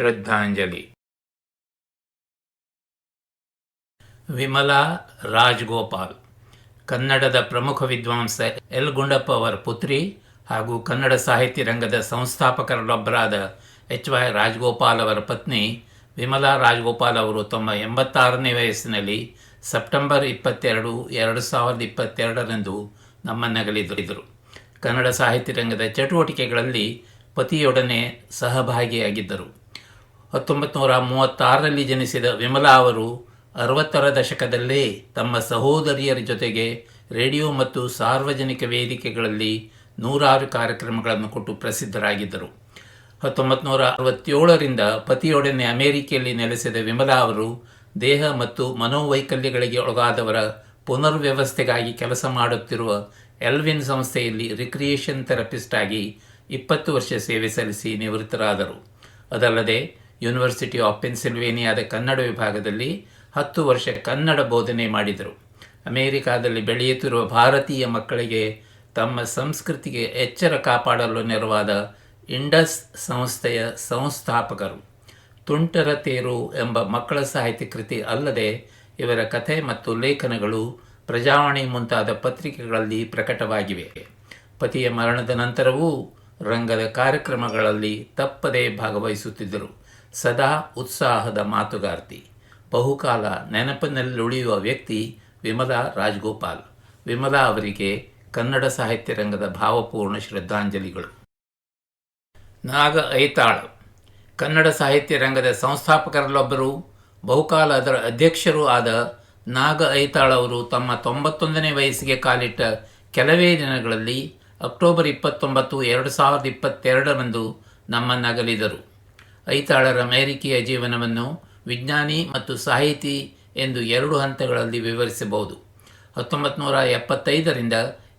ಶ್ರದ್ಧಾಂಜಲಿ. ವಿಮಲಾ ರಾಜ್ಗೋಪಾಲ್, ಕನ್ನಡದ ಪ್ರಮುಖ ವಿದ್ವಾಂಸ ಎಲ್ ಗುಂಡಪ್ಪ ಅವರ ಪುತ್ರಿ ಹಾಗೂ ಕನ್ನಡ ಸಾಹಿತ್ಯ ರಂಗದ ಸಂಸ್ಥಾಪಕರಲ್ಲೊಬ್ಬರಾದ ಎಚ್ ವೈ ರಾಜಗೋಪಾಲ್ ಅವರ ಪತ್ನಿ ವಿಮಲಾ ರಾಜ್ಗೋಪಾಲ್ ಅವರು ತಮ್ಮ ಎಂಬತ್ತಾರನೇ ವಯಸ್ಸಿನಲ್ಲಿ ಸೆಪ್ಟೆಂಬರ್ ಇಪ್ಪತ್ತೆರಡು, ಎರಡು ಸಾವಿರದ ಇಪ್ಪತ್ತೆರಡರಂದು ನಮ್ಮನ್ನಗಲಿದ್ದರು ಕನ್ನಡ ಸಾಹಿತ್ಯ ರಂಗದ ಚಟುವಟಿಕೆಗಳಲ್ಲಿ ಪತಿಯೊಡನೆ ಸಹಭಾಗಿಯಾಗಿದ್ದರು. ಹತ್ತೊಂಬತ್ತು ನೂರ ಮೂವತ್ತಾರರಲ್ಲಿ ಜನಿಸಿದ ವಿಮಲಾ ಅವರು ಅರವತ್ತರ ದಶಕದಲ್ಲೇ ತಮ್ಮ ಸಹೋದರಿಯರ ಜೊತೆಗೆ ರೇಡಿಯೋ ಮತ್ತು ಸಾರ್ವಜನಿಕ ವೇದಿಕೆಗಳಲ್ಲಿ ನೂರಾರು ಕಾರ್ಯಕ್ರಮಗಳನ್ನು ಕೊಟ್ಟು ಪ್ರಸಿದ್ಧರಾಗಿದ್ದರು. ಹತ್ತೊಂಬತ್ತು ನೂರ ಅರವತ್ತೇಳರಿಂದ ಪತಿಯೊಡನೆ ಅಮೆರಿಕೆಯಲ್ಲಿ ನೆಲೆಸಿದ ವಿಮಲಾ ಅವರು ದೇಹ ಮತ್ತು ಮನೋವೈಕಲ್ಯಗಳಿಗೆ ಒಳಗಾದವರ ಪುನರ್ವ್ಯವಸ್ಥೆಗಾಗಿ ಕೆಲಸ ಮಾಡುತ್ತಿರುವ ಎಲ್ವಿನ್ ಸಂಸ್ಥೆಯಲ್ಲಿ ರಿಕ್ರಿಯೇಷನ್ ಥೆರಪಿಸ್ಟ್ ಆಗಿ ಇಪ್ಪತ್ತು ವರ್ಷ ಸೇವೆ ಸಲ್ಲಿಸಿ ನಿವೃತ್ತರಾದರು. ಅದಲ್ಲದೆ ಯೂನಿವರ್ಸಿಟಿ ಆಫ್ ಪೆನ್ಸಿಲ್ವೇನಿಯಾದ ಕನ್ನಡ ವಿಭಾಗದಲ್ಲಿ ಹತ್ತು ವರ್ಷ ಕನ್ನಡ ಬೋಧನೆ ಮಾಡಿದರು. ಅಮೆರಿಕಾದಲ್ಲಿ ಬೆಳೆಯುತ್ತಿರುವ ಭಾರತೀಯ ಮಕ್ಕಳಿಗೆ ತಮ್ಮ ಸಂಸ್ಕೃತಿಗೆ ಎಚ್ಚರ ಕಾಪಾಡಲು ನೆರವಾದ ಇಂಡಸ್ ಸಂಸ್ಥೆಯ ಸಂಸ್ಥಾಪಕರು. ತುಂಟರ ತೇರು ಎಂಬ ಮಕ್ಕಳ ಸಾಹಿತ್ಯ ಕೃತಿ ಅಲ್ಲದೆ ಇವರ ಕಥೆ ಮತ್ತು ಲೇಖನಗಳು ಪ್ರಜಾವಾಣಿ ಮುಂತಾದ ಪತ್ರಿಕೆಗಳಲ್ಲಿ ಪ್ರಕಟವಾಗಿವೆ. ಪತಿಯ ಮರಣದ ನಂತರವೂ ರಂಗದ ಕಾರ್ಯಕ್ರಮಗಳಲ್ಲಿ ತಪ್ಪದೇ ಭಾಗವಹಿಸುತ್ತಿದ್ದರು. ಸದಾ ಉತ್ಸಾಹದ ಮಾತುಗಾರ್ತಿ. ಬಹುಕಾಲ ನೆನಪಿನಲ್ಲುಳಿಯುವ ವ್ಯಕ್ತಿ ವಿಮಲಾ ರಾಜ್ಗೋಪಾಲ್. ವಿಮಲಾ ಅವರಿಗೆ ಕನ್ನಡ ಸಾಹಿತ್ಯ ರಂಗದ ಭಾವಪೂರ್ಣ ಶ್ರದ್ಧಾಂಜಲಿಗಳು. ನಾಗ ಐತಾಳ್. ಕನ್ನಡ ಸಾಹಿತ್ಯ ರಂಗದ ಸಂಸ್ಥಾಪಕರಲ್ಲೊಬ್ಬರು, ಬಹುಕಾಲ ಅದರ ಅಧ್ಯಕ್ಷರೂ ಆದ ನಾಗ ಐತಾಳ್ ಅವರು ತಮ್ಮ ತೊಂಬತ್ತೊಂದನೇ ವಯಸ್ಸಿಗೆ ಕಾಲಿಟ್ಟ ಕೆಲವೇ ದಿನಗಳಲ್ಲಿ ಅಕ್ಟೋಬರ್ ಇಪ್ಪತ್ತೊಂಬತ್ತು, ಎರಡು ಸಾವಿರದ ಇಪ್ಪತ್ತೆರಡರಂದು ನಮ್ಮನ್ನಗಲಿದರು. ಐತಾಳರ ಅಮೇರಿಕೆಯ ಜೀವನವನ್ನು ವಿಜ್ಞಾನಿ ಮತ್ತು ಸಾಹಿತಿ ಎಂದು ಎರಡು ಹಂತಗಳಲ್ಲಿ ವಿವರಿಸಬಹುದು. ಹತ್ತೊಂಬತ್ತು ನೂರ ಎಪ್ಪತ್ತೈದರಿಂದ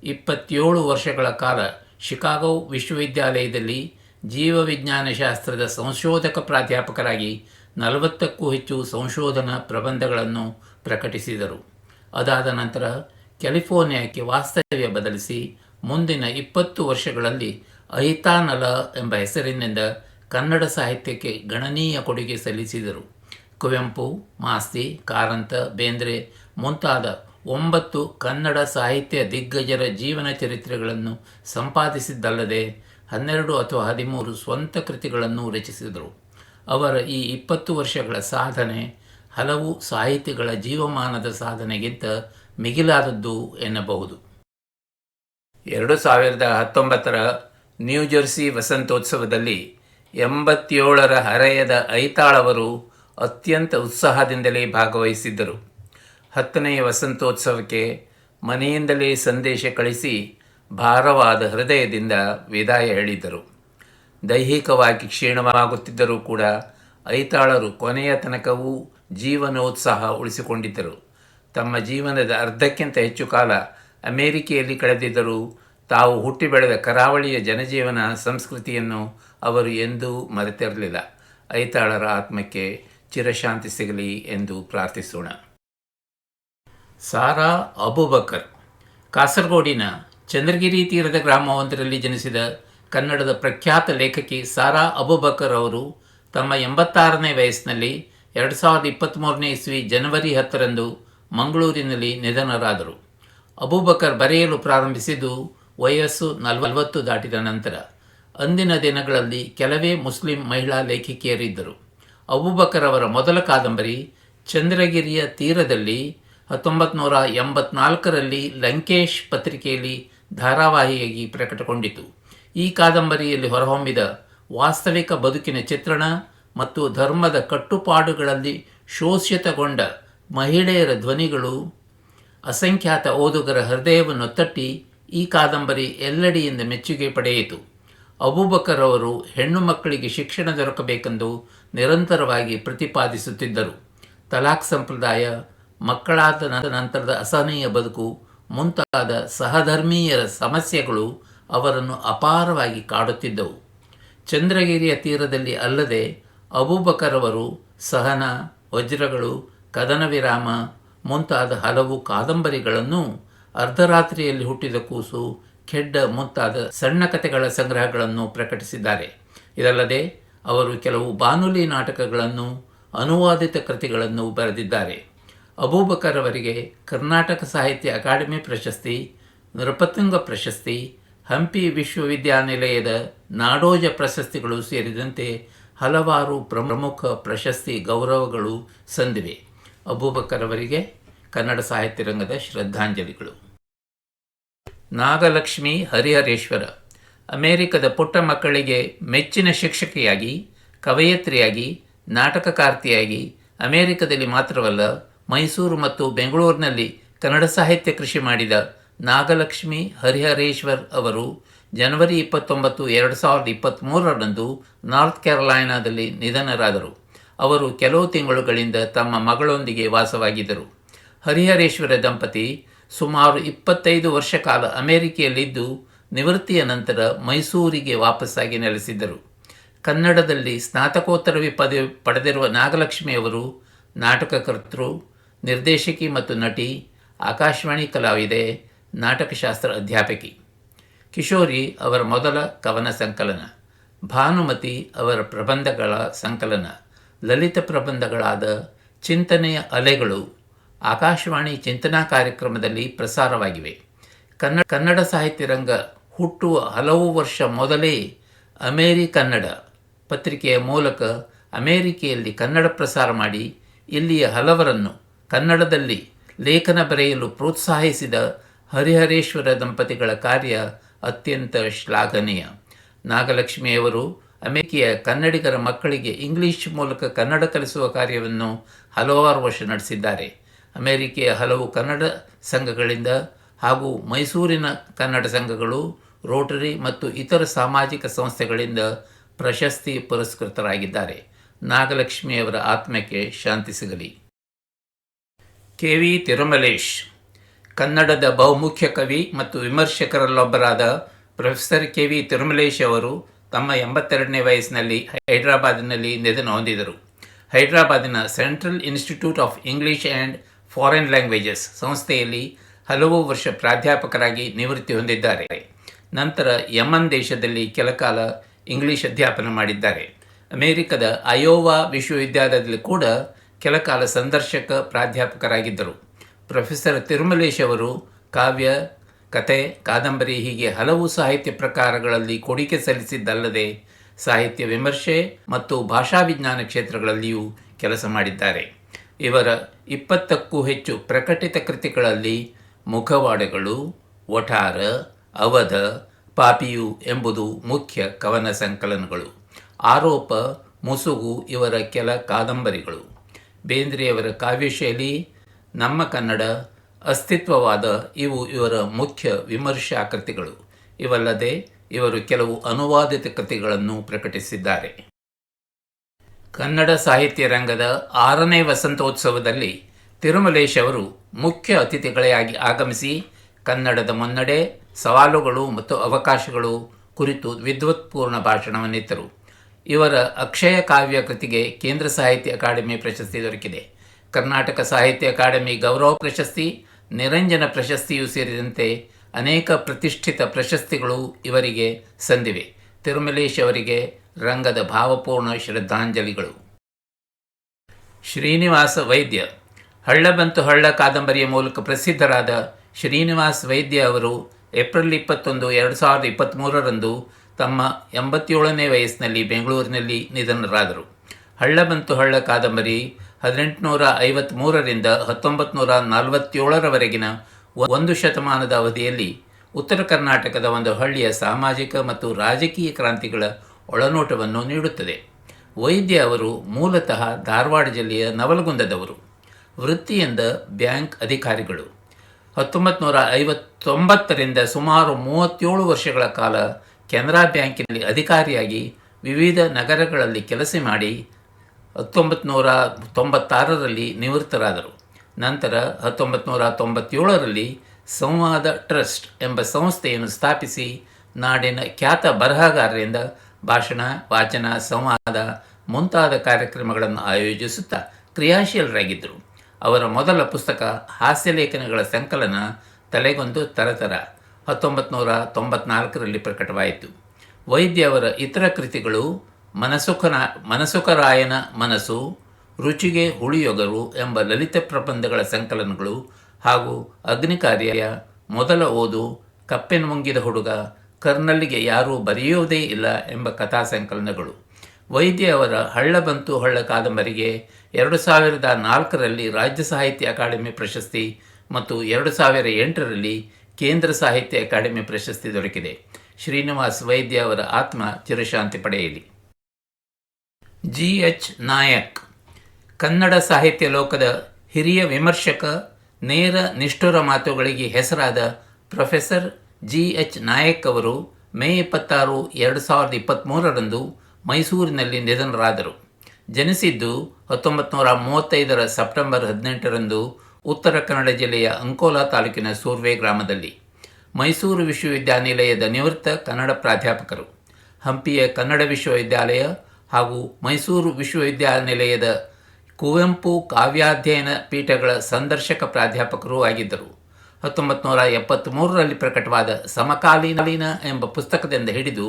ಇಪ್ಪತ್ತೇಳು ವರ್ಷಗಳ ಕಾಲ ಶಿಕಾಗೋ ವಿಶ್ವವಿದ್ಯಾಲಯದಲ್ಲಿ ಜೀವವಿಜ್ಞಾನ ಶಾಸ್ತ್ರದ ಸಂಶೋಧಕ ಪ್ರಾಧ್ಯಾಪಕರಾಗಿ ನಲವತ್ತಕ್ಕೂ ಹೆಚ್ಚು ಸಂಶೋಧನಾ ಪ್ರಬಂಧಗಳನ್ನು ಪ್ರಕಟಿಸಿದರು. ಅದಾದ ನಂತರ ಕ್ಯಾಲಿಫೋರ್ನಿಯಾಕ್ಕೆ ವಾಸ್ತವ್ಯ ಬದಲಿಸಿ ಮುಂದಿನ ಇಪ್ಪತ್ತು ವರ್ಷಗಳಲ್ಲಿ ಐತಾನಲ ಎಂಬ ಹೆಸರಿನಿಂದ ಕನ್ನಡ ಸಾಹಿತ್ಯಕ್ಕೆ ಗಣನೀಯ ಕೊಡುಗೆ ಸಲ್ಲಿಸಿದರು. ಕುವೆಂಪು, ಮಾಸ್ತಿ, ಕಾರಂತ, ಬೇಂದ್ರೆ ಮುಂತಾದ ಒಂಬತ್ತು ಕನ್ನಡ ಸಾಹಿತ್ಯ ದಿಗ್ಗಜರ ಜೀವನ ಚರಿತ್ರೆಗಳನ್ನು ಸಂಪಾದಿಸಿದ್ದಲ್ಲದೆ ಹನ್ನೆರಡು ಅಥವಾ ಹದಿಮೂರು ಸ್ವಂತ ಕೃತಿಗಳನ್ನು ರಚಿಸಿದರು. ಅವರ ಈ ಇಪ್ಪತ್ತು ವರ್ಷಗಳ ಸಾಧನೆ ಹಲವು ಸಾಹಿತಿಗಳ ಜೀವಮಾನದ ಸಾಧನೆಗಿಂತ ಮಿಗಿಲಾದದ್ದು ಎನ್ನಬಹುದು. ಎರಡು ಸಾವಿರದ ಹತ್ತೊಂಬತ್ತರ ನ್ಯೂ ಜೆರ್ಸಿ ವಸಂತೋತ್ಸವದಲ್ಲಿ ಎಂಬತ್ತೇಳರ ಹರೆಯದ ಐತಾಳವರು ಅತ್ಯಂತ ಉತ್ಸಾಹದಿಂದಲೇ ಭಾಗವಹಿಸಿದ್ದರು. ಹತ್ತನೆಯ ವಸಂತೋತ್ಸವಕ್ಕೆ ಮನೆಯಿಂದಲೇ ಸಂದೇಶ ಕಳಿಸಿ ಭಾರವಾದ ಹೃದಯದಿಂದ ವಿದಾಯ ಹೇಳಿದರು. ದೈಹಿಕವಾಗಿ ಕ್ಷೀಣವಾಗುತ್ತಿದ್ದರೂ ಕೂಡ ಐತಾಳರು ಕೊನೆಯ ತನಕವೂ ಜೀವನೋತ್ಸಾಹ ಉಳಿಸಿಕೊಂಡಿದ್ದರು. ತಮ್ಮ ಜೀವನದ ಅರ್ಧಕ್ಕಿಂತ ಹೆಚ್ಚು ಕಾಲ ಅಮೇರಿಕೆಯಲ್ಲಿ ಕಳೆದಿದ್ದರೂ ತಾವು ಹುಟ್ಟಿ ಬೆಳೆದ ಕರಾವಳಿಯ ಜನಜೀವನ ಸಂಸ್ಕೃತಿಯನ್ನು ಅವರು ಎಂದೂ ಮರೆತಿರಲಿಲ್ಲ. ಐತಾಳರ ಆತ್ಮಕ್ಕೆ ಚಿರಶಾಂತಿ ಸಿಗಲಿ ಎಂದು ಪ್ರಾರ್ಥಿಸೋಣ. ಸಾರಾ ಅಬುಬಕರ್, ಕಾಸರಗೋಡಿನ ಚಂದ್ರಗಿರಿ ತೀರದ ಗ್ರಾಮವೊಂದರಲ್ಲಿ ಜನಿಸಿದ ಕನ್ನಡದ ಪ್ರಖ್ಯಾತ ಲೇಖಕಿ ಸಾರಾ ಅಬುಬಕರ್ ಅವರು ತಮ್ಮ ಎಂಬತ್ತಾರನೇ ವಯಸ್ಸಿನಲ್ಲಿ ಎರಡು ಸಾವಿರದ ಇಪ್ಪತ್ತ್ಮೂರನೇ ಇಸ್ವಿ ಜನವರಿ ಹತ್ತರಂದು ಮಂಗಳೂರಿನಲ್ಲಿ ನಿಧನರಾದರು. ಅಬೂಬಕರ್ ಬರೆಯಲು ಪ್ರಾರಂಭಿಸಿದ್ದು ವಯಸ್ಸು ನಲವತ್ತು ದಾಟಿದ ನಂತರ ಅಂದಿನ ದಿನಗಳಲ್ಲಿ ಕೆಲವೇ ಮುಸ್ಲಿಂ ಮಹಿಳಾ ಲೇಖಕಿಯರಿದ್ದರು. ಅಬೂಬಕರ್ ಅವರ ಮೊದಲ ಕಾದಂಬರಿ ಚಂದ್ರಗಿರಿಯ ತೀರದಲ್ಲಿ ಹತ್ತೊಂಬತ್ತು ನೂರ ಎಂಬತ್ನಾಲ್ಕರಲ್ಲಿ ಲಂಕೇಶ್ ಪತ್ರಿಕೆಯಲ್ಲಿ ಧಾರಾವಾಹಿಯಾಗಿ ಪ್ರಕಟಗೊಂಡಿತು. ಈ ಕಾದಂಬರಿಯಲ್ಲಿ ಹೊರಹೊಮ್ಮಿದ ವಾಸ್ತವಿಕ ಬದುಕಿನ ಚಿತ್ರಣ ಮತ್ತು ಧರ್ಮದ ಕಟ್ಟುಪಾಡುಗಳಲ್ಲಿ ಶೋಷಿತಗೊಂಡ ಮಹಿಳೆಯರ ಧ್ವನಿಗಳು ಅಸಂಖ್ಯಾತ ಓದುಗರ ಹೃದಯವನ್ನು ತಟ್ಟಿ ಈ ಕಾದಂಬರಿ ಎಲ್ಲೆಡೆಯಿಂದ ಮೆಚ್ಚುಗೆ ಪಡೆಯಿತು. ಅಬೂಬಕರ್ ಅವರು ಹೆಣ್ಣು ಮಕ್ಕಳಿಗೆ ಶಿಕ್ಷಣ ದೊರಕಬೇಕೆಂದು ನಿರಂತರವಾಗಿ ಪ್ರತಿಪಾದಿಸುತ್ತಿದ್ದರು. ತಲಾಖ್ ಸಂಪ್ರದಾಯ, ಮಕ್ಕಳಾದ ನಂತರದ ಅಸಹನೀಯ ಬದುಕು, ಮುಂತಾದ ಸಹಧರ್ಮೀಯರ ಸಮಸ್ಯೆಗಳು ಅವರನ್ನು ಅಪಾರವಾಗಿ ಕಾಡುತ್ತಿದ್ದವು. ಚಂದ್ರಗಿರಿಯ ತೀರದಲ್ಲಿ ಅಲ್ಲದೆ ಅಬೂಬಕರ್ ಅವರು ಸಹನ, ವಜ್ರಗಳು, ಕದನ ವಿರಾಮ ಮುಂತಾದ ಹಲವು ಕಾದಂಬರಿಗಳನ್ನು ಅರ್ಧರಾತ್ರಿಯಲ್ಲಿ ಹುಟ್ಟಿದ ಕೂಸು ಖೆಡ್ಡ ಮುಂತಾದ ಸಣ್ಣ ಕಥೆಗಳ ಸಂಗ್ರಹಗಳನ್ನು ಪ್ರಕಟಿಸಿದ್ದಾರೆ. ಇದಲ್ಲದೆ ಅವರು ಕೆಲವು ಬಾನುಲಿ ನಾಟಕಗಳನ್ನು, ಅನುವಾದಿತ ಕೃತಿಗಳನ್ನು ಬರೆದಿದ್ದಾರೆ. ಅಬೂಬಕರ್ ಅವರಿಗೆ ಕರ್ನಾಟಕ ಸಾಹಿತ್ಯ ಅಕಾಡೆಮಿ ಪ್ರಶಸ್ತಿ, ನೃಪತುಂಗ ಪ್ರಶಸ್ತಿ, ಹಂಪಿ ವಿಶ್ವವಿದ್ಯಾನಿಲಯದ ನಾಡೋಜ ಪ್ರಶಸ್ತಿಗಳು ಸೇರಿದಂತೆ ಹಲವಾರು ಪ್ರಮುಖ ಪ್ರಶಸ್ತಿ ಗೌರವಗಳು ಸಂದಿವೆ. ಅಬೂಬಕರ್ ಅವರಿಗೆ ಕನ್ನಡ ಸಾಹಿತ್ಯ ರಂಗದ ಶ್ರದ್ಧಾಂಜಲಿಗಳು. ನಾಗಲಕ್ಷ್ಮಿ ಹರಿಹರೇಶ್ವರ, ಅಮೆರಿಕದ ಪುಟ್ಟ ಮಕ್ಕಳಿಗೆ ಮೆಚ್ಚಿನ ಶಿಕ್ಷಕಿಯಾಗಿ, ಕವಯತ್ರಿಯಾಗಿ, ನಾಟಕಕಾರ್ತಿಯಾಗಿ, ಅಮೆರಿಕದಲ್ಲಿ ಮಾತ್ರವಲ್ಲ, ಮೈಸೂರು ಮತ್ತು ಬೆಂಗಳೂರಿನಲ್ಲಿ ಕನ್ನಡ ಸಾಹಿತ್ಯ ಕೃಷಿ ಮಾಡಿದ ನಾಗಲಕ್ಷ್ಮಿ ಹರಿಹರೇಶ್ವರ್ ಅವರು ಜನವರಿ ಇಪ್ಪತ್ತೊಂಬತ್ತು, ಎರಡು ಸಾವಿರದ ಇಪ್ಪತ್ತ್ಮೂರರಂದು ನಾರ್ತ್ ಕ್ಯಾರೊಲೈನಾದಲ್ಲಿ ನಿಧನರಾದರು. ಅವರು ಕೆಲವು ತಿಂಗಳುಗಳಿಂದ ತಮ್ಮ ಮಗಳೊಂದಿಗೆ ವಾಸವಾಗಿದ್ದರು. ಹರಿಹರೇಶ್ವರ ದಂಪತಿ ಸುಮಾರು ಇಪ್ಪತ್ತೈದು ವರ್ಷ ಕಾಲ ಅಮೆರಿಕೆಯಲ್ಲಿದ್ದು, ನಿವೃತ್ತಿಯ ನಂತರ ಮೈಸೂರಿಗೆ ವಾಪಸ್ಸಾಗಿ ನೆಲೆಸಿದ್ದರು. ಕನ್ನಡದಲ್ಲಿ ಸ್ನಾತಕೋತ್ತರ ಪದವಿ ಪಡೆದಿರುವ ನಾಗಲಕ್ಷ್ಮಿಯವರು ನಾಟಕಕರ್ತೃ, ನಿರ್ದೇಶಕಿ ಮತ್ತು ನಟಿ, ಆಕಾಶವಾಣಿ ಕಲಾವಿದೆ, ನಾಟಕಶಾಸ್ತ್ರ ಅಧ್ಯಾಪಕಿ. ಕಿಶೋರಿ ಅವರ ಮೊದಲ ಕವನ ಸಂಕಲನ, ಭಾನುಮತಿ ಅವರ ಪ್ರಬಂಧಗಳ ಸಂಕಲನ, ಲಲಿತ ಪ್ರಬಂಧಗಳಾದ ಚಿಂತನೆಯ ಅಲೆಗಳು ಆಕಾಶವಾಣಿ ಚಿಂತನಾ ಕಾರ್ಯಕ್ರಮದಲ್ಲಿ ಪ್ರಸಾರವಾಗಿವೆ. ಕನ್ನಡ ಕನ್ನಡ ಸಾಹಿತ್ಯ ರಂಗ ಹುಟ್ಟುವ ಹಲವು ವರ್ಷ ಮೊದಲೇ ಅಮೇರಿ ಕನ್ನಡ ಪತ್ರಿಕೆಯ ಮೂಲಕ ಅಮೇರಿಕೆಯಲ್ಲಿ ಕನ್ನಡ ಪ್ರಸಾರ ಮಾಡಿ ಇಲ್ಲಿಯ ಹಲವರನ್ನು ಕನ್ನಡದಲ್ಲಿ ಲೇಖನ ಬರೆಯಲು ಪ್ರೋತ್ಸಾಹಿಸಿದ ಹರಿಹರೇಶ್ವರ ದಂಪತಿಗಳ ಕಾರ್ಯ ಅತ್ಯಂತ ಶ್ಲಾಘನೀಯ. ನಾಗಲಕ್ಷ್ಮಿಯವರು ಅಮೇರಿಕೆಯ ಕನ್ನಡಿಗರ ಮಕ್ಕಳಿಗೆ ಇಂಗ್ಲಿಷ್ ಮೂಲಕ ಕನ್ನಡ ಕಲಿಸುವ ಕಾರ್ಯವನ್ನು ಹಲವಾರು ವರ್ಷ ನಡೆಸಿದ್ದಾರೆ. ಅಮೇರಿಕೆಯ ಹಲವು ಕನ್ನಡ ಸಂಘಗಳಿಂದ ಹಾಗೂ ಮೈಸೂರಿನ ಕನ್ನಡ ಸಂಘಗಳು, ರೋಟರಿ ಮತ್ತು ಇತರ ಸಾಮಾಜಿಕ ಸಂಸ್ಥೆಗಳಿಂದ ಪ್ರಶಸ್ತಿ ಪುರಸ್ಕೃತರಾಗಿದ್ದಾರೆ. ನಾಗಲಕ್ಷ್ಮಿಯವರ ಆತ್ಮಕ್ಕೆ ಶಾಂತಿ ಸಿಗಲಿ. ಕೆ. ವಿ. ತಿರುಮಲೇಶ್, ಕನ್ನಡದ ಬಹುಮುಖ್ಯ ಕವಿ ಮತ್ತು ವಿಮರ್ಶಕರಲ್ಲೊಬ್ಬರಾದ ಪ್ರೊಫೆಸರ್ ಕೆ. ವಿ. ತಿರುಮಲೇಶ್ ಅವರು ತಮ್ಮ ಎಂಬತ್ತೆರಡನೇ ವಯಸ್ಸಿನಲ್ಲಿ ಹೈದರಾಬಾದಿನಲ್ಲಿ ನಿಧನ ಹೊಂದಿದರು. ಹೈದರಾಬಾದಿನ central institute of English and foreign languages ಸಂಸ್ಥೆಯಲ್ಲಿ ಹಲವು ವರ್ಷ ಪ್ರಾಧ್ಯಾಪಕರಾಗಿ ನಿವೃತ್ತಿ ಹೊಂದಿದ್ದಾರೆ. ನಂತರ ಯಮನ್ ದೇಶದಲ್ಲಿ ಕೆಲಕಾಲ ಇಂಗ್ಲಿಷ್ ಅಧ್ಯಾಪನ ಮಾಡಿದ್ದಾರೆ. ಅಮೆರಿಕದ ಅಯೋವಾ ವಿಶ್ವವಿದ್ಯಾಲಯದಲ್ಲಿ ಕೂಡ ಕೆಲಕಾಲ ಸಂದರ್ಶಕ ಪ್ರಾಧ್ಯಾಪಕರಾಗಿದ್ದರು. ಪ್ರೊಫೆಸರ್ ತಿರುಮಲೇಶ್ ಅವರು ಕಾವ್ಯ, ಕತೆ, ಕಾದಂಬರಿ ಹೀಗೆ ಹಲವು ಸಾಹಿತ್ಯ ಪ್ರಕಾರಗಳಲ್ಲಿ ಕೊಡುಗೆ ಸಲ್ಲಿಸಿದ್ದಲ್ಲದೆ ಸಾಹಿತ್ಯ ವಿಮರ್ಶೆ ಮತ್ತು ಭಾಷಾವಿಜ್ಞಾನ ಕ್ಷೇತ್ರಗಳಲ್ಲಿಯೂ ಕೆಲಸ ಮಾಡಿದ್ದಾರೆ. ಇವರ ಇಪ್ಪತ್ತಕ್ಕೂ ಹೆಚ್ಚು ಪ್ರಕಟಿತ ಕೃತಿಗಳಲ್ಲಿ ಮುಖವಾಡೆಗಳು ಒಠಾರ ಅವಧ, ಪಾಪಿಯು ಎಂಬುದು ಮುಖ್ಯ ಕವನ ಸಂಕಲನಗಳು. ಆರೋಪ, ಮುಸುಗು ಇವರ ಕೆಲ ಕಾದಂಬರಿಗಳು. ಬೇಂದ್ರೆಯವರ ಕಾವ್ಯಶೈಲಿ, ನಮ್ಮ ಕನ್ನಡ, ಅಸ್ತಿತ್ವವಾದ ಇವು ಇವರ ಮುಖ್ಯ ವಿಮರ್ಶಾ ಕೃತಿಗಳು ಇವಲ್ಲದೆ ಇವರು ಕೆಲವು ಅನುವಾದಿತ ಕೃತಿಗಳನ್ನು ಪ್ರಕಟಿಸಿದ್ದಾರೆ. ಕನ್ನಡ ಸಾಹಿತ್ಯ ರಂಗದ ಆರನೇ ವಸಂತೋತ್ಸವದಲ್ಲಿ ತಿರುಮಲೇಶ್ ಅವರು ಮುಖ್ಯ ಅತಿಥಿಗಳಾಗಿ ಆಗಮಿಸಿ ಕನ್ನಡದ ಮುನ್ನಡೆ, ಸವಾಲುಗಳು ಮತ್ತು ಅವಕಾಶಗಳು ಕುರಿತು ವಿದ್ವತ್ಪೂರ್ಣ ಭಾಷಣವನ್ನಿತ್ತರು ಇವರ ಅಕ್ಷಯ ಕಾವ್ಯ ಕೃತಿಗೆ ಕೇಂದ್ರ ಸಾಹಿತ್ಯ ಅಕಾಡೆಮಿ ಪ್ರಶಸ್ತಿ ದೊರಕಿದೆ. ಕರ್ನಾಟಕ ಸಾಹಿತ್ಯ ಅಕಾಡೆಮಿ ಗೌರವ ಪ್ರಶಸ್ತಿ, ನಿರಂಜನ ಪ್ರಶಸ್ತಿಯೂ ಸೇರಿದಂತೆ ಅನೇಕ ಪ್ರತಿಷ್ಠಿತ ಪ್ರಶಸ್ತಿಗಳು ಇವರಿಗೆ ಸಂದಿವೆ. ತಿರುಮಲೇಶ್ ಅವರಿಗೆ ರಂಗದ ಭಾವಪೂರ್ಣ ಶ್ರದ್ಧಾಂಜಲಿಗಳು. ಶ್ರೀನಿವಾಸ ವೈದ್ಯ ಹಳ್ಳ ಬಂತು ಹಳ್ಳ ಕಾದಂಬರಿಯ ಮೂಲಕ ಪ್ರಸಿದ್ಧರಾದ ಶ್ರೀನಿವಾಸ ವೈದ್ಯ ಅವರು ಏಪ್ರಿಲ್ ಇಪ್ಪತ್ತೊಂದು, ಎರಡು ಸಾವಿರದ ಇಪ್ಪತ್ತ್ಮೂರರಂದು ತಮ್ಮ ಎಂಬತ್ತೇಳನೇ ವಯಸ್ಸಿನಲ್ಲಿ ಬೆಂಗಳೂರಿನಲ್ಲಿ ನಿಧನರಾದರು. ಹಳ್ಳ ಬಂತು ಹಳ್ಳ ಕಾದಂಬರಿ ಹದಿನೆಂಟುನೂರ ಐವತ್ತ್ಮೂರರಿಂದ ಹತ್ತೊಂಬತ್ತು ನೂರ ನಲವತ್ತೇಳರವರೆಗಿನ ಒಂದು ಶತಮಾನದ ಅವಧಿಯಲ್ಲಿ ಉತ್ತರ ಕರ್ನಾಟಕದ ಒಂದು ಹಳ್ಳಿಯ ಸಾಮಾಜಿಕ ಮತ್ತು ರಾಜಕೀಯ ಕ್ರಾಂತಿಗಳ ಒಳನೋಟವನ್ನು ನೀಡುತ್ತದೆ. ವೈದ್ಯ ಅವರು ಮೂಲತಃ ಧಾರವಾಡ ಜಿಲ್ಲೆಯ ನವಲಗುಂದದವರು. ವೃತ್ತಿಯಿಂದ ಬ್ಯಾಂಕ್ ಅಧಿಕಾರಿಗಳು. ಹತ್ತೊಂಬತ್ತು ನೂರ ಐವತ್ತೊಂಬತ್ತರಿಂದ ಸುಮಾರು ಮೂವತ್ತೇಳು ವರ್ಷಗಳ ಕಾಲ ಕೆನರಾ ಬ್ಯಾಂಕಿನಲ್ಲಿ ಅಧಿಕಾರಿಯಾಗಿ ವಿವಿಧ ನಗರಗಳಲ್ಲಿ ಕೆಲಸ ಮಾಡಿ ಹತ್ತೊಂಬತ್ತು ನೂರ ತೊಂಬತ್ತಾರರಲ್ಲಿ ನಿವೃತ್ತರಾದರು. ನಂತರ ಹತ್ತೊಂಬತ್ತು ನೂರ ತೊಂಬತ್ತೇಳರಲ್ಲಿ ಸಂವಾದ ಟ್ರಸ್ಟ್ ಎಂಬ ಸಂಸ್ಥೆಯನ್ನು ಸ್ಥಾಪಿಸಿ ನಾಡಿನ ಖ್ಯಾತ ಬರಹಗಾರರಿಂದ ಭಾಷಣ, ವಾಚನ, ಸಂವಾದ ಮುಂತಾದ ಕಾರ್ಯಕ್ರಮಗಳನ್ನು ಆಯೋಜಿಸುತ್ತಾ ಕ್ರಿಯಾಶೀಲರಾಗಿದ್ದರು. ಅವರ ಮೊದಲ ಪುಸ್ತಕ ಹಾಸ್ಯಲೇಖನಗಳ ಸಂಕಲನ ತಲೆಗೊಂದು ತರತರ ಹತ್ತೊಂಬತ್ತು ನೂರ ತೊಂಬತ್ನಾಲ್ಕರಲ್ಲಿ ಪ್ರಕಟವಾಯಿತು. ವೈದ್ಯ ಅವರ ಇತರ ಕೃತಿಗಳು ಮನಸುಖನ, ಮನಸುಖರಾಯನ ಮನಸ್ಸು, ರುಚಿಗೆ ಹುಳಿಯೊಗರು ಎಂಬ ಲಲಿತ ಪ್ರಬಂಧಗಳ ಸಂಕಲನಗಳು ಹಾಗೂ ಅಗ್ನಿಕಾರ್ಯ, ಮೊದಲ ಓದು, ಕಪ್ಪೆನ್ ಮುಂಗಿದ ಹುಡುಗ ಕರ್ನಲ್ಲಿಗೆ ಯಾರೂ ಬರೆಯುವುದೇ ಇಲ್ಲ ಎಂಬ ಕಥಾ ಸಂಕಲನಗಳು ವೈದ್ಯ ಅವರ ಹಳ್ಳ ಬಂತು ಹಳ್ಳ ಕಾದಂಬರಿಗೆ ಎರಡು ಸಾವಿರದ ನಾಲ್ಕರಲ್ಲಿ ರಾಜ್ಯ ಸಾಹಿತ್ಯ ಅಕಾಡೆಮಿ ಪ್ರಶಸ್ತಿ ಮತ್ತು ಎರಡು ಸಾವಿರ ಎಂಟರಲ್ಲಿ ಕೇಂದ್ರ ಸಾಹಿತ್ಯ ಅಕಾಡೆಮಿ ಪ್ರಶಸ್ತಿ ದೊರಕಿದೆ. ಶ್ರೀನಿವಾಸ್ ವೈದ್ಯ ಅವರ ಆತ್ಮ ಚಿರಶಾಂತಿ ಪಡೆಯಲಿ. ಜಿ. ಎಚ್. ನಾಯಕ್, ಕನ್ನಡ ಸಾಹಿತ್ಯ ಲೋಕದ ಹಿರಿಯ ವಿಮರ್ಶಕ, ನೇರ ನಿಷ್ಠುರ ಮಾತುಗಳಿಗೆ ಹೆಸರಾದ ಪ್ರೊಫೆಸರ್ ಜಿ ಎಚ್ ನಾಯಕ್ ಅವರು ಮೇ ಇಪ್ಪತ್ತಾರು ಎರಡು ಸಾವಿರದ ಇಪ್ಪತ್ತ್ಮೂರರಂದು ಮೈಸೂರಿನಲ್ಲಿ ನಿಧನರಾದರು. ಜನಿಸಿದ್ದು ಹತ್ತೊಂಬತ್ತು ನೂರ ಮೂವತ್ತೈದರ ಸೆಪ್ಟೆಂಬರ್ ಹದಿನೆಂಟರಂದು ಉತ್ತರ ಕನ್ನಡ ಜಿಲ್ಲೆಯ ಅಂಕೋಲಾ ತಾಲೂಕಿನ ಸೂರ್ವೆ ಗ್ರಾಮದಲ್ಲಿ. ಮೈಸೂರು ವಿಶ್ವವಿದ್ಯಾನಿಲಯದ ನಿವೃತ್ತ ಕನ್ನಡ ಪ್ರಾಧ್ಯಾಪಕರು. ಹಂಪಿಯ ಕನ್ನಡ ವಿಶ್ವವಿದ್ಯಾಲಯ ಹಾಗೂ ಮೈಸೂರು ವಿಶ್ವವಿದ್ಯಾನಿಲಯದ ಕುವೆಂಪು ಕಾವ್ಯಾಧ್ಯಯನ ಪೀಠಗಳ ಸಂದರ್ಶಕ ಪ್ರಾಧ್ಯಾಪಕರೂ ಆಗಿದ್ದರು. ಹತ್ತೊಂಬತ್ತು ನೂರ ಎಪ್ಪತ್ತ್ಮೂರರಲ್ಲಿ ಪ್ರಕಟವಾದ ಸಮಕಾಲೀನ ಎಂಬ ಪುಸ್ತಕದಿಂದ ಹಿಡಿದು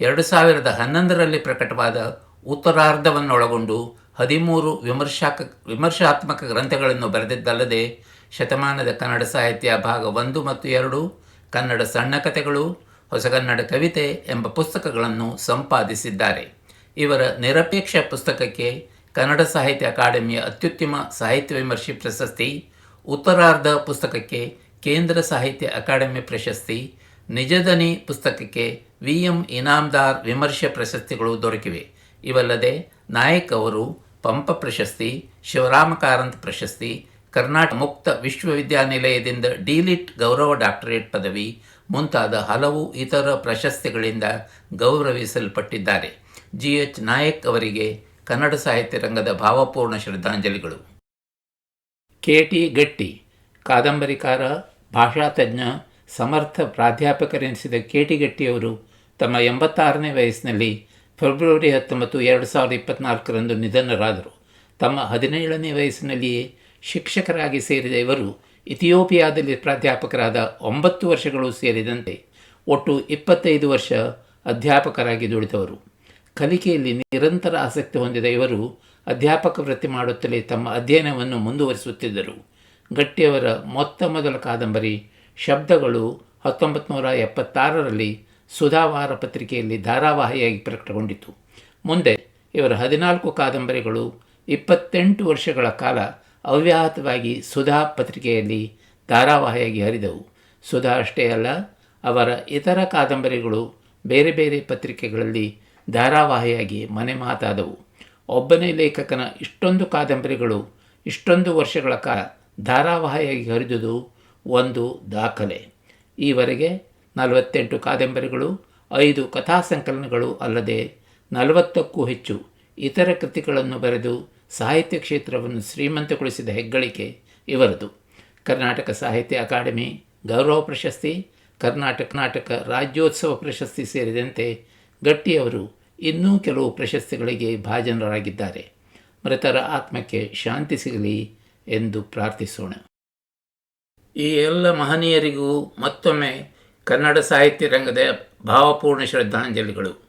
ಎರಡು ಸಾವಿರದ ಹನ್ನೊಂದರಲ್ಲಿ ಪ್ರಕಟವಾದ ಉತ್ತರಾರ್ಧವನ್ನೊಳಗೊಂಡು ಹದಿಮೂರು ವಿಮರ್ಶಾಕ ವಿಮರ್ಶಾತ್ಮಕ ಗ್ರಂಥಗಳನ್ನು ಬರೆದಿದ್ದಲ್ಲದೆ ಶತಮಾನದ ಕನ್ನಡ ಸಾಹಿತ್ಯ ಭಾಗ ಒಂದು ಮತ್ತು ಎರಡು, ಕನ್ನಡ ಸಣ್ಣ ಕಥೆಗಳು, ಹೊಸಗನ್ನಡ ಕವಿತೆ ಎಂಬ ಪುಸ್ತಕಗಳನ್ನು ಸಂಪಾದಿಸಿದ್ದಾರೆ. ಇವರ ನಿರಪೇಕ್ಷ ಪುಸ್ತಕಕ್ಕೆ ಕನ್ನಡ ಸಾಹಿತ್ಯ ಅಕಾಡೆಮಿಯ ಅತ್ಯುತ್ತಮ ಸಾಹಿತ್ಯ ವಿಮರ್ಶೆ ಪ್ರಶಸ್ತಿ ಉತ್ತರಾರ್ಧ ಪುಸ್ತಕಕ್ಕೆ ಕೇಂದ್ರ ಸಾಹಿತ್ಯ ಅಕಾಡೆಮಿ ಪ್ರಶಸ್ತಿ ನಿಜದನಿ ಪುಸ್ತಕಕ್ಕೆ ವಿ ಎಂ ಇನಾಮ್ದಾರ್ ವಿಮರ್ಶೆ ಪ್ರಶಸ್ತಿಗಳು ದೊರಕಿವೆ. ಇವಲ್ಲದೆ ನಾಯಕ್ ಅವರು ಪಂಪ ಪ್ರಶಸ್ತಿ ಶಿವರಾಮ ಕಾರಂತ್ ಪ್ರಶಸ್ತಿ, ಕರ್ನಾಟಕ ಮುಕ್ತ ವಿಶ್ವವಿದ್ಯಾನಿಲಯದಿಂದ ಡಿಲಿಟ್ ಗೌರವ ಡಾಕ್ಟರೇಟ್ ಪದವಿ ಮುಂತಾದ ಹಲವು ಇತರ ಪ್ರಶಸ್ತಿಗಳಿಂದ ಗೌರವಿಸಲ್ಪಟ್ಟಿದ್ದಾರೆ. ಜಿ ಎಚ್ ನಾಯಕ್ ಅವರಿಗೆ ಕನ್ನಡ ಸಾಹಿತ್ಯ ರಂಗದ ಭಾವಪೂರ್ಣ ಶ್ರದ್ಧಾಂಜಲಿಗಳು. ಕೆ ಟಿ ಗಟ್ಟಿ, ಕಾದಂಬರಿಕಾರ ಭಾಷಾ ತಜ್ಞ ಸಮರ್ಥ ಪ್ರಾಧ್ಯಾಪಕರೆನಿಸಿದ ಕೇಟಿಗಟ್ಟಿಯವರು ತಮ್ಮ ಎಂಬತ್ತಾರನೇ ವಯಸ್ಸಿನಲ್ಲಿ ಫೆಬ್ರವರಿ ಹತ್ತೊಂಬತ್ತು ಎರಡು ಸಾವಿರದ ಇಪ್ಪತ್ತ್ನಾಲ್ಕರಂದು ನಿಧನರಾದರು. ತಮ್ಮ ಹದಿನೇಳನೇ ವಯಸ್ಸಿನಲ್ಲಿಯೇ ಶಿಕ್ಷಕರಾಗಿ ಸೇರಿದ ಇವರು ಇಥಿಯೋಪಿಯಾದಲ್ಲಿ ಪ್ರಾಧ್ಯಾಪಕರಾದ ಒಂಬತ್ತು ವರ್ಷಗಳು ಸೇರಿದಂತೆ ಒಟ್ಟು ಇಪ್ಪತ್ತೈದು ವರ್ಷ ಅಧ್ಯಾಪಕರಾಗಿ ದುಡಿದವರು. ಕಲಿಕೆಯಲ್ಲಿ ನಿರಂತರ ಆಸಕ್ತಿ ಹೊಂದಿದ ಇವರು ಅಧ್ಯಾಪಕ ವೃತ್ತಿ ಮಾಡುತ್ತಲೇ ತಮ್ಮ ಅಧ್ಯಯನವನ್ನು ಮುಂದುವರಿಸುತ್ತಿದ್ದರು. ಗಟ್ಟಿಯವರ ಮೊತ್ತ ಮೊದಲ ಕಾದಂಬರಿ ಶಬ್ದಗಳು ಹತ್ತೊಂಬತ್ತು ನೂರ ಎಪ್ಪತ್ತಾರರಲ್ಲಿ ಸುಧಾವಾರ ಪತ್ರಿಕೆಯಲ್ಲಿ ಧಾರಾವಾಹಿಯಾಗಿ ಪ್ರಕಟಗೊಂಡಿತು. ಮುಂದೆ ಇವರ ಹದಿನಾಲ್ಕು ಕಾದಂಬರಿಗಳು ಇಪ್ಪತ್ತೆಂಟು ವರ್ಷಗಳ ಕಾಲ ಅವ್ಯಾಹತವಾಗಿ ಸುಧಾ ಪತ್ರಿಕೆಯಲ್ಲಿ ಧಾರಾವಾಹಿಯಾಗಿ ಹರಿದವು. ಸುಧಾ ಅಷ್ಟೇ ಅಲ್ಲ, ಅವರ ಇತರ ಕಾದಂಬರಿಗಳು ಬೇರೆ ಬೇರೆ ಪತ್ರಿಕೆಗಳಲ್ಲಿ ಧಾರಾವಾಹಿಯಾಗಿ ಮನೆ ಮಾತಾದವು. ಒಬ್ಬನೇ ಲೇಖಕನ ಇಷ್ಟೊಂದು ಕಾದಂಬರಿಗಳು ಇಷ್ಟೊಂದು ವರ್ಷಗಳ ಕಾಲ ಧಾರಾವಾಹಿಯಾಗಿ ಹರಿದುದು ಒಂದು ದಾಖಲೆ. ಈವರೆಗೆ ನಲವತ್ತೆಂಟು ಕಾದಂಬರಿಗಳು, ಐದು ಕಥಾ ಸಂಕಲನಗಳು ಅಲ್ಲದೆ ನಲವತ್ತಕ್ಕೂ ಹೆಚ್ಚು ಇತರ ಕೃತಿಗಳನ್ನು ಬರೆದು ಸಾಹಿತ್ಯ ಕ್ಷೇತ್ರವನ್ನು ಶ್ರೀಮಂತಗೊಳಿಸಿದ ಹೆಗ್ಗಳಿಕೆ ಇವರದು. ಕರ್ನಾಟಕ ಸಾಹಿತ್ಯ ಅಕಾಡೆಮಿ ಗೌರವ ಪ್ರಶಸ್ತಿ, ಕರ್ನಾಟಕ ನಾಟಕ ರಾಜ್ಯೋತ್ಸವ ಪ್ರಶಸ್ತಿ ಸೇರಿದಂತೆ ಗಟ್ಟಿಯವರು ಇನ್ನೂ ಕೆಲವು ಪ್ರಶಸ್ತಿಗಳಿಗೆ ಭಾಜನರಾಗಿದ್ದಾರೆ. ಮೃತರ ಆತ್ಮಕ್ಕೆ ಶಾಂತಿ ಸಿಗಲಿ ಎಂದು ಪ್ರಾರ್ಥಿಸೋಣ. ಈ ಎಲ್ಲ ಮಹನೀಯರಿಗೂ ಮತ್ತೊಮ್ಮೆ ಕನ್ನಡ ಸಾಹಿತ್ಯ ರಂಗದ ಭಾವಪೂರ್ಣ ಶ್ರದ್ಧಾಂಜಲಿಗಳು.